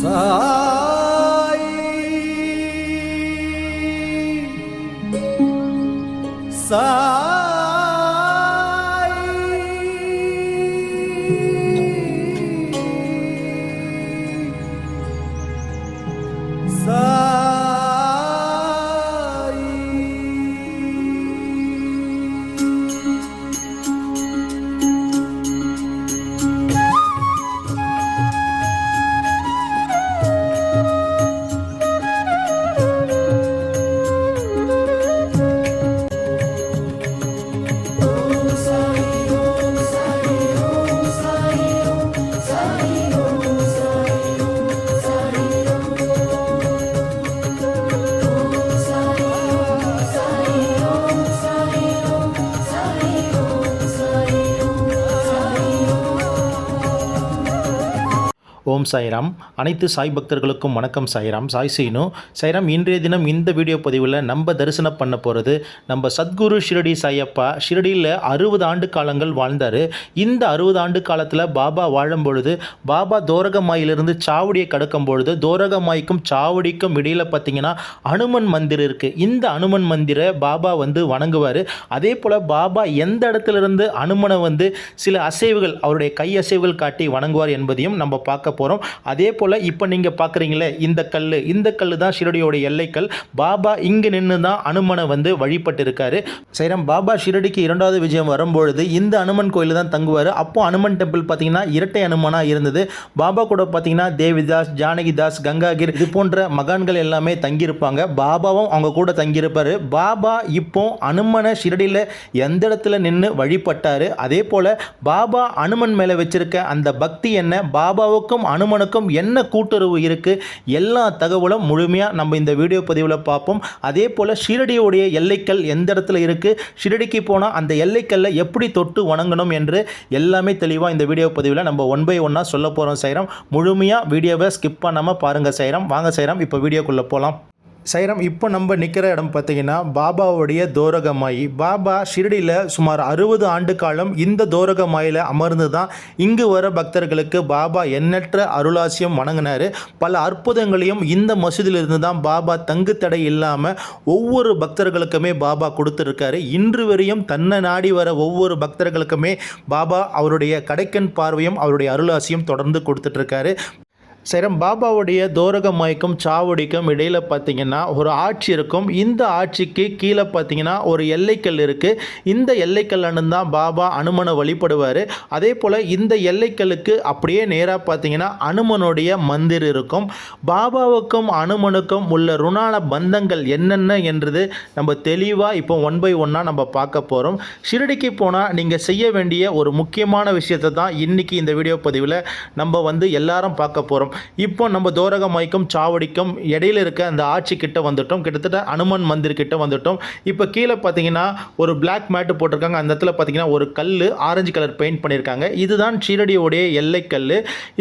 साई साई सा ஓம் சாய்ராம். அனைத்து சாய் பக்தர்களுக்கும் வணக்கம் சாய்ராம். சாய் சீனு. சாய்ராம் இன்றைய தினம் இந்த வீடியோ பதிவில் நம்ம தரிசனம் பண்ண போகிறது நம்ம சத்குரு ஷிரடி சாயப்பா. ஷிரடியில் அறுபது ஆண்டு காலங்கள் வாழ்ந்தார். இந்த அறுபது ஆண்டு காலத்தில் பாபா வாழும் பொழுது பாபா தோரகமாயிலிருந்து சாவடியை கடக்கும் பொழுது தோரகமாய்க்கும் சாவடிக்கும் இடையில் பார்த்தீங்கன்னா அனுமன் மந்திர் இருக்குது இந்த அனுமன் மந்திரை பாபா வந்து வணங்குவார். அதே போல் பாபா எந்த இடத்துல இருந்து அனுமனை வந்து சில அசைவுகள் அவருடைய கை அசைவுகள் காட்டி வணங்குவார் என்பதையும் நம்ம பார்க்க போகிறோம் அதே போல் இப்போ நீங்கள் பார்க்குறீங்களே இந்த கல் இந்த கல் தான் ஷிரடியோட எல்லைக்கல். பாபா இங்கே நின்று தான் அனுமனை வந்து வழிபட்டு இருக்காரு சைரம் பாபா ஷிரடிக்கு இரண்டாவது விஜயம் வரும்பொழுது இந்த அனுமன் கோயில் தான் தங்குவார். அப்போ அனுமன் டெம்பிள் பார்த்தீங்கன்னா இரட்டை அனுமனாக இருந்தது. பாபா கூட பார்த்தீங்கன்னா தேவிதாஸ் ஜானகிதாஸ் கங்காகிர் இது போன்ற மகான்கள் எல்லாமே தங்கியிருப்பாங்க. பாபாவும் அவங்க கூட தங்கியிருப்பார். பாபா இப்போ அனுமனை ஷிரடியில் எந்த இடத்துல நின்று வழிபட்டார்? அதே போல் பாபா அனுமன் மேலே வச்சிருக்க அந்த பக்தி என்ன? பாபாவுக்கும் அனுமனுக்கும் என்ன கூட்டுறவு இருக்குது எல்லா தகவலும் முழுமையாக நம்ம இந்த வீடியோ பதிவில் பார்ப்போம். அதே போல் ஷிரடியோடைய எல்லைக்கல் எந்த இடத்துல இருக்குது ஷிரடிக்கு போனால் அந்த எல்லைக்கல்லை எப்படி தொட்டு வணங்கணும் என்று எல்லாமே தெளிவாக இந்த வீடியோ பதிவில் நம்ம ஒன் பை ஒன்னாக சொல்ல போகிறோம் சைரம். முழுமையாக வீடியோவை ஸ்கிப் பண்ணாமல் பாருங்கள் சைரம். வாங்க சைரம். இப்போ வீடியோக்குள்ளே போகலாம் சைரம் இப்போ நம்ம நிற்கிற இடம் பார்த்தீங்கன்னா பாபாவுடைய தோரகமாயி. பாபா ஷிரடியில் சுமார் அறுபது ஆண்டு காலம் இந்த தோரகமாயில் அமர்ந்து தான் இங்கு வர பக்தர்களுக்கு பாபா எண்ணற்ற அருளாசியம் வணங்கினார். பல அற்புதங்களையும் இந்த மசூதியிலிருந்து தான் பாபா தங்கு தடை இல்லாமல் ஒவ்வொரு பக்தர்களுக்குமே பாபா கொடுத்துருக்காரு. இன்று வரையும் தன்னை நாடி வர ஒவ்வொரு பக்தர்களுக்குமே பாபா அவருடைய கடைக்கன் பார்வையும் அவருடைய அருளாசியும் தொடர்ந்து கொடுத்துட்ருக்காரு சரம் பாபாவுடைய தோரகமாய்க்கும் சாவடிக்கும் இடையில் பார்த்தீங்கன்னா ஒரு ஆட்சி இருக்கும். இந்த ஆட்சிக்கு கீழே பார்த்தீங்கன்னா ஒரு எல்லைக்கல் இருக்குது இந்த எல்லைக்கல்லன்னு தான் பாபா அனுமனை வழிபடுவார். அதே போல் இந்த எல்லைக்கல்லுக்கு அப்படியே நேராக பார்த்தீங்கன்னா அனுமனுடைய மந்திர் இருக்கும். பாபாவுக்கும் அனுமனுக்கும் உள்ள ருணான பந்தங்கள் என்னென்ன என்றது நம்ம தெளிவாக இப்போ ஒன் பை ஒன்னாக நம்ம பார்க்க போகிறோம் ஷிரடிக்கு போனால் நீங்கள் செய்ய வேண்டிய ஒரு முக்கியமான விஷயத்தை தான் இன்றைக்கி இந்த வீடியோ பதிவில் நம்ம வந்து எல்லாரும் பார்க்க போகிறோம் இப்போ நம்ம தோரகமாய்க்கும் சாவடிக்கும் இடையில இருக்க அந்த ஆட்சி கிட்ட வந்துட்டோம். கிட்டத்தட்ட அனுமன் மந்திர் கிட்ட வந்துட்டோம். இப்போ கீழே பார்த்தீங்கன்னா ஒரு பிளாக் மேட்டு போட்டிருக்காங்க. அந்த இடத்துல பார்த்தீங்கன்னா ஒரு கல் ஆரஞ்சு கலர் பெயிண்ட் பண்ணியிருக்காங்க இதுதான் ஷீரடியோடைய எல்லைக்கல்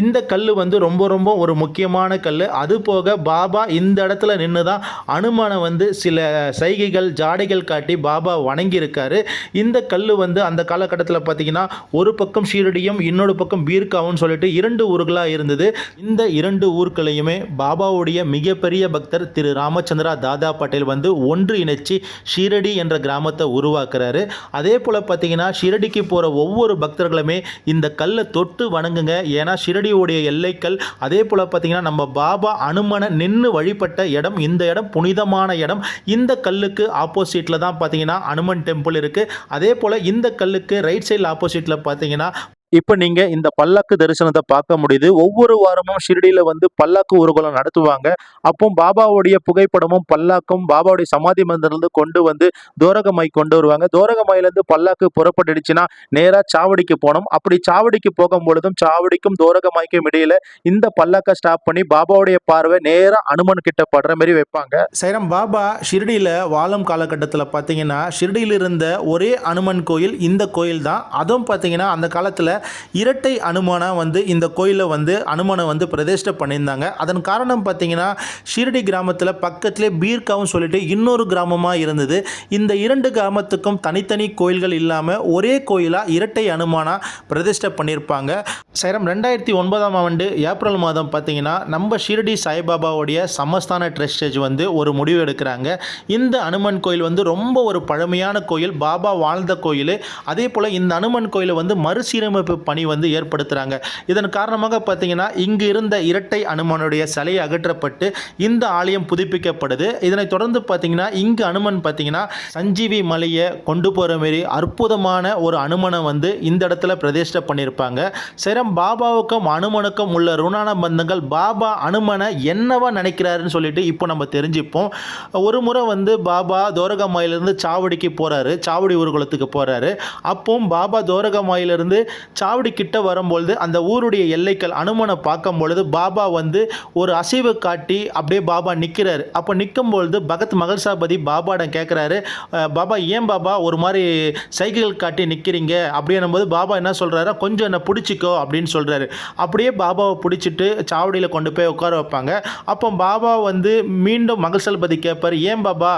இந்த கல் வந்து ரொம்ப ரொம்ப ஒரு முக்கியமான கல் அது போக பாபா இந்த இடத்துல நின்று தான் அனுமனை வந்து சில சைகைகள் ஜாடைகள் காட்டி பாபா வணங்கியிருக்காரு. இந்த கல் வந்து அந்த காலகட்டத்தில் பார்த்தீங்கன்னா ஒரு பக்கம் ஷீரடியும் இன்னொரு பக்கம் பீர்காவும் சொல்லிட்டு இரண்டு ஊர்களாக இருந்தது. இந்த இரண்டு ஊர்களையுமே பாபாவுடைய மிகப்பெரிய பக்தர் திரு ராமச்சந்திரா தாதா பட்டேல் வந்து ஒன்று இணைச்சி ஷீரடி என்ற கிராமத்தை உருவாக்குறாரு. அதே போல் பார்த்தீங்கன்னா ஷிரடிக்கு போகிற ஒவ்வொரு பக்தர்களுமே இந்த கல்லை தொட்டு வணங்குங்க. ஏன்னா ஷீரடியோடைய எல்லைக்கல் அதே போல் பார்த்தீங்கன்னா நம்ம பாபா அனுமனை நின்று வழிபட்ட இடம் இந்த இடம் புனிதமான இடம். இந்த கல்லுக்கு ஆப்போசிட்டில் தான் பார்த்தீங்கன்னா அனுமன் டெம்பிள் இருக்குது அதே போல் இந்த கல்லுக்கு ரைட் சைடில் ஆப்போசிட்டில் பார்த்தீங்கன்னா இப்போ நீங்கள் இந்த பல்லாக்கு தரிசனத்தை பார்க்க முடியுது. ஒவ்வொரு வாரமும் ஷிரடியில் வந்து பல்லாக்கு ஊர்வலம் நடத்துவாங்க. அப்போ பாபாவுடைய புகைப்படமும் பல்லாக்கும் பாபாவுடைய சமாதி மந்திரிலிருந்து கொண்டு வந்து தோரகமாய் கொண்டு வருவாங்க. தோரகமாயிலேருந்து பல்லாக்கு புறப்பட்டுடுச்சுன்னா நேராக சாவடிக்கு போனோம் அப்படி சாவடிக்கு போகும் பொழுதும் சாவடிக்கும் தோரகமாய்க்கும் இடையில இந்த பல்லாக்கை ஸ்டாப் பண்ணி பாபாவுடைய பார்வை நேராக அனுமன் கிட்ட படுற மாதிரி வைப்பாங்க. சைரம் பாபா ஷிரடியில வாழும் காலகட்டத்தில் பார்த்தீங்கன்னா ஷிரடியில் இருந்த ஒரே அனுமன் கோயில் இந்த கோயில் தான் அதுவும் பார்த்தீங்கன்னா அந்த காலத்தில் இரட்டை அனுமானாக வந்து இந்த கோயிலில் வந்து அனுமானை வந்து பிரதிஷ்டை பண்ணியிருந்தாங்க. அதன் காரணம் பார்த்தீங்கன்னா ஷீரடி கிராமத்தில் பக்கத்திலே பீர்காவும் சொல்லிட்டு இன்னொரு கிராமமாக இருந்தது. இந்த இரண்டு கிராமத்துக்கும் தனித்தனி கோயில்கள் இல்லாமல் ஒரே கோயிலாக இரட்டை அனுமானாக பிரதிஷ்டை பண்ணியிருப்பாங்க. சைரம் ரெண்டாயிரத்தி ஒன்பதாம் ஆண்டு ஏப்ரல் மாதம் பார்த்தீங்கன்னா நம்ம ஷீரடி சாய்பாபாவுடைய சமஸ்தான ட்ரஸ்டேஜ் வந்து ஒரு முடிவு எடுக்கிறாங்க. இந்த அனுமன் கோயில் வந்து ரொம்ப ஒரு பழமையான கோயில். பாபா வாழ்ந்த கோயில். அதே போல் இந்த அனுமன் கோயிலை வந்து மறுசீரமைப்பு பணி வந்து ஏற்படுத்துகிறாங்க இதன் காரணமாக பார்த்தீங்கன்னா இங்கு இருந்த இரட்டை அனுமனுடைய சிலை அகற்றப்பட்டு இந்த ஆலயம் புதுப்பிக்கப்படுது. இதனைத் தொடர்ந்து பார்த்தீங்கன்னா இங்கு அனுமன் பார்த்தீங்கன்னா சஞ்சீவி மலையை கொண்டு போகிற மாரி அற்புதமான ஒரு அனுமனை வந்து இந்த இடத்துல பிரதிஷ்டை பண்ணியிருப்பாங்க. சிரம் பாபாவுக்கும் அனுமனுக்கும் உள்ள ருணான பந்தங்கள் பாபா அனுமனை என்னவா நினைக்கிறாருன்னு சொல்லிட்டு இப்போ நம்ம தெரிஞ்சுப்போம். ஒரு முறை வந்து பாபா தோரகமாயிலிருந்து சாவடிக்கு போகிறாரு சாவடி ஊர்வலத்துக்கு போகிறாரு அப்போ பாபா தோரகமாயிலிருந்து சாவடி கிட்ட வரும்பொழுது அந்த ஊருடைய எல்லைகள் அனுமனை பார்க்கும் பொழுது பாபா வந்து ஒரு அசைவு காட்டி அப்படியே பாபா நிற்கிறாரு அப்போ நிற்கும் பொழுது பகத் மகள்சாபதி பாபாடம் கேட்குறாரு பாபா ஏன் பாபா ஒரு மாதிரி சைக்கிள் காட்டி நிற்கிறீங்க அப்படின்னும் போது பாபா என்ன சொல்கிறாரு கொஞ்சம் என்னை பிடிச்சிக்கோ அப்படின்னு சொல்கிறாரு அப்படியே பாபாவை பிடிச்சிட்டு சாவடியில் கொண்டு போய் உட்கார வைப்பாங்க. அப்போ பாபா வந்து மீண்டும் மகள்சல்பதி கேட்பார் ஏன் பாபா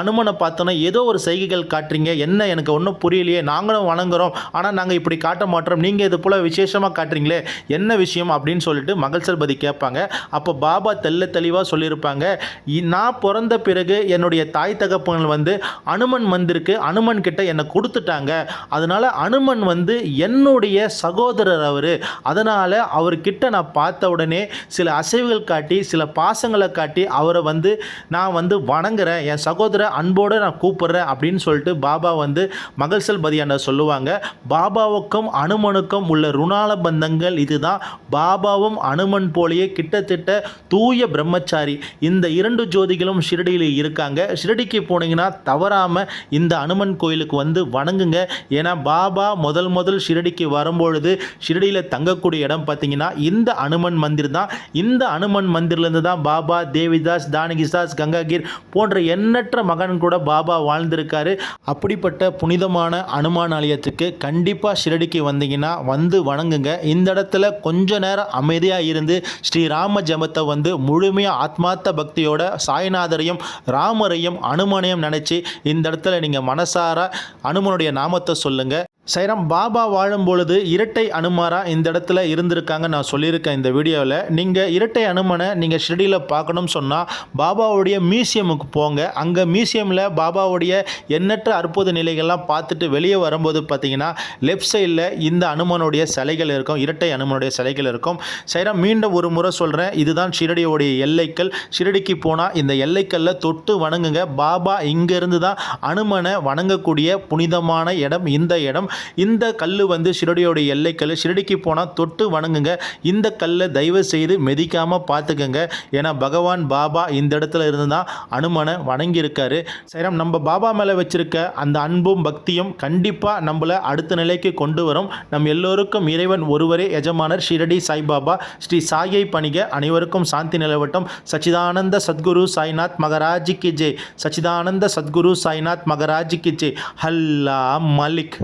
அனுமனை பார்த்தோன்னா ஏதோ ஒரு சைகைகள் காட்டுறீங்க என்ன எனக்கு ஒன்றும் புரியலையே நாங்களும் வணங்குறோம் ஆனால் நாங்கள் இப்படி காட்ட மாட்டோம் நீங்கள் இது போல் விசேஷமாக காட்டுறீங்களே என்ன விஷயம் அப்படின்னு சொல்லிட்டு மகள்சல்பதி கேட்பாங்க. அப்போ பாபா தெல்ல தெளிவாக சொல்லியிருப்பாங்க. "இ- நான் பிறந்த பிறகு என்னுடைய தாய் தகப்பங்கள் வந்து அனுமன் மந்திருக்கு அனுமன் கிட்ட என்னை கொடுத்துட்டாங்க. அதனால் அனுமன் வந்து என்னுடைய சகோதரர் அவர். அதனால் அவர்கிட்ட நான் பார்த்த உடனே சில அசைவுகள் காட்டி சில பாசங்களை காட்டி அவரை வந்து நான் வந்து வணங்குறேன். என் சகோதர அன்போடு நான் கூப்பிடுறேன் அப்படின்னு சொல்லிட்டு பாபா வந்து மகள்சல் பதியான சொல்லுவாங்க. பாபாவுக்கும் அனுமனுக்கும் உள்ள ருணால பந்தங்கள் இதுதான். பாபாவும் அனுமன் போலேயே கிட்டத்தட்ட தூய பிரம்மச்சாரி. இந்த இரண்டு ஜோதிகளும் ஷிரடியில் இருக்காங்க. ஷிரடிக்கு போனீங்கன்னா தவறாமல் இந்த அனுமன் கோயிலுக்கு வந்து வணங்குங்க. ஏன்னா பாபா முதல் முதல் ஷிரடிக்கு வரும்பொழுது ஷிரடியில் தங்கக்கூடிய இடம் பார்த்தீங்கன்னா இந்த அனுமன் மந்திர் தான் இந்த அனுமன் மந்திர்லேருந்து தான் பாபா தேவிதாஸ் தானகிதாஸ் கங்காகீர் போன்ற எண்ணற்ற மகன் கூட பாபா வாழ்ந்திருக்காரு. அப்படிப்பட்ட புனிதமான அனுமான் ஆலயத்துக்கு கண்டிப்பாக ஷிரடிக்கு வந்தீங்கன்னா வந்து வணங்குங்க. இந்த இடத்துல கொஞ்ச நேரம் அமைதியாக இருந்து ஸ்ரீராம ஜபத்தை வந்து முழுமையாக ஆத்மார்த்த பக்தியோட சாய்நாதரையும் ராமரையும் அனுமனையும் நினச்சி இந்த இடத்துல நீங்கள் மனசார அனுமனுடைய நாமத்தை சொல்லுங்கள் சைராம் பாபா வாழும் பொழுது இரட்டை அனுமாரா? இந்த இடத்துல இருந்திருக்காங்க. நான் சொல்லியிருக்கேன் இந்த வீடியோவில். நீங்கள் இரட்டை அனுமனை நீங்கள் ஷிரடியில் பார்க்கணும்னு சொன்னால் பாபாவுடைய மியூசியமுக்கு போங்க. அங்கே மியூசியமில் பாபாவுடைய எண்ணற்ற அற்புத நிலைகள்லாம் பார்த்துட்டு வெளியே வரும்போது பார்த்தீங்கன்னா லெஃப்ட் சைடில் இந்த அனுமனுடைய சிலைகள் இருக்கும். இரட்டை அனுமனுடைய சிலைகள் இருக்கும். சைரம் மீண்டும் ஒரு முறை சொல்கிறேன் இதுதான் ஷிரடியோடைய எல்லைக்கல். ஷிரடிக்கு போனால் இந்த எல்லைக்கல்ல தொட்டு வணங்குங்க. பாபா இங்கேருந்து தான் அனுமனை வணங்கக்கூடிய புனிதமான இடம். இந்த இடம் இந்த கல் வந்து ஷிரடியோடைய எல்லைக்கல் ஷிரடிக்கு போனால் தொட்டு வணங்குங்க. இந்த கல்லை தயவு செய்து மெதிக்காமல் பார்த்துக்கங்க. ஏன்னா பகவான் பாபா இந்த இடத்துல இருந்து தான் அனுமனை வணங்கியிருக்காரு. சைராம் நம்ம பாபா மேலே வச்சிருக்க அந்த அன்பும் பக்தியும் கண்டிப்பாக நம்மளை அடுத்த நிலைக்கு கொண்டு வரும். நம் எல்லோருக்கும் இறைவன் ஒருவரே எஜமானர் ஷிரடி சாய்பாபா ஸ்ரீ சாயை பணிக அனைவருக்கும் சாந்தி நிலவட்டும். சச்சிதானந்த சத்குரு சாய்நாத் மகராஜி கி ஜெய். சச்சிதானந்த சத்குரு சாய்நாத் மகராஜி கி ஜெய். ஹல்லா மலிக்.